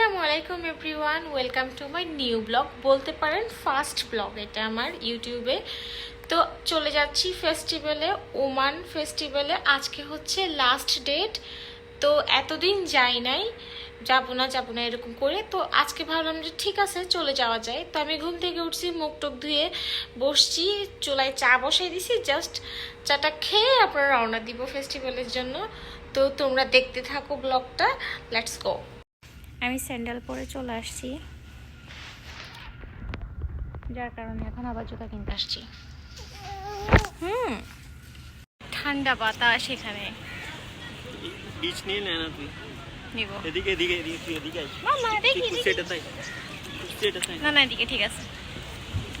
আসসালামু আলাইকুম everyone, welcome to my new blog. বলতে পারেন ফার্স্ট ব্লগ এটা আমার ইউটিউবে। তো চলে যাচ্ছি ফেস্টিভ্যালে, ওমান ফেস্টিভ্যালে। আজকে হচ্ছে লাস্ট ডেট তো এতদিন যাই নাই, যাব না যাব না এরকম করে। তো আজকে ভাবলাম যে ঠিক আছে, চলে যাওয়া যায়। তো আমি ঘুম থেকে উঠছি, মুখ টুক ধুয়ে বসছি, চুলায় চা বসাই দিছি জাস্ট চাটা খেয়ে আপনারা রওনা দিব ফেস্টিভ্যালের জন্য। তো তোমরা দেখতে থাকো ব্লগটা লেটস গো আমি স্যান্ডেল পরে চলে আসছি। যার কারণে এখন আবার জুতা কিনতে আসছি। হুম। ঠান্ডা বাতাস এখানে। বীজ নিয়ে নেয় না তুই। নিব। এদিকে এদিকে এদিকে তুই এদিকে আয়। মামা দেখি দেখি। তাই এটা তাই না না এদিকে ঠিক আছে।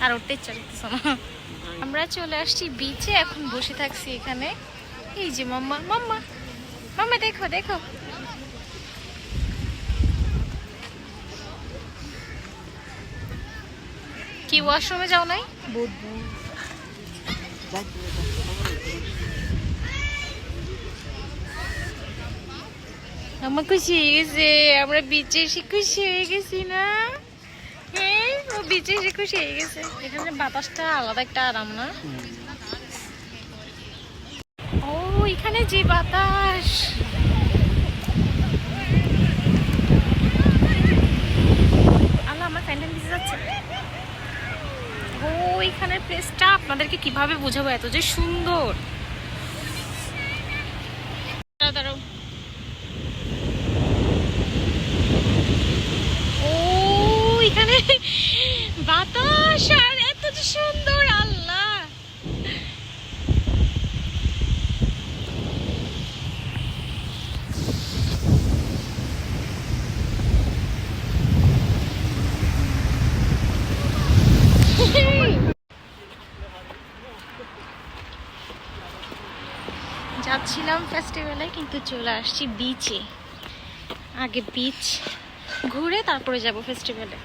আর উঠতে ইচ্ছা করতেছ না। আমরা চলে আসছি বিচে এখন বসে থাকছি এখানে। এই যে মাম্মা মাম্মা মাম্মা দেখো দেখো। কি ওয়াশরুমে যাও নাই? আমার খুশি হয়ে গেছে আমরা বিচে এসে খুশি হয়ে গেছি না? হ্যাঁ ও বিচে এসে খুশি হয়ে গেছে। এখানে বাতাসটা আলাদা একটা আরাম না? ও এখানে যে বাতাস আল্লাহ আমার ফ্যান্ডেল দিতে যাচ্ছে ও এখানের প্লেসটা আপনাদেরকে কীভাবে বোঝাবো এত যে সুন্দর? ও, এখানে বাতাস আর এত যে সুন্দর, আল্লাহ! যাচ্ছিলাম ফেস্টিভ্যালে কিন্তু চলে আসছি বিচে আগে বিচ ঘুরে তারপরে যাব ফেস্টিভ্যালে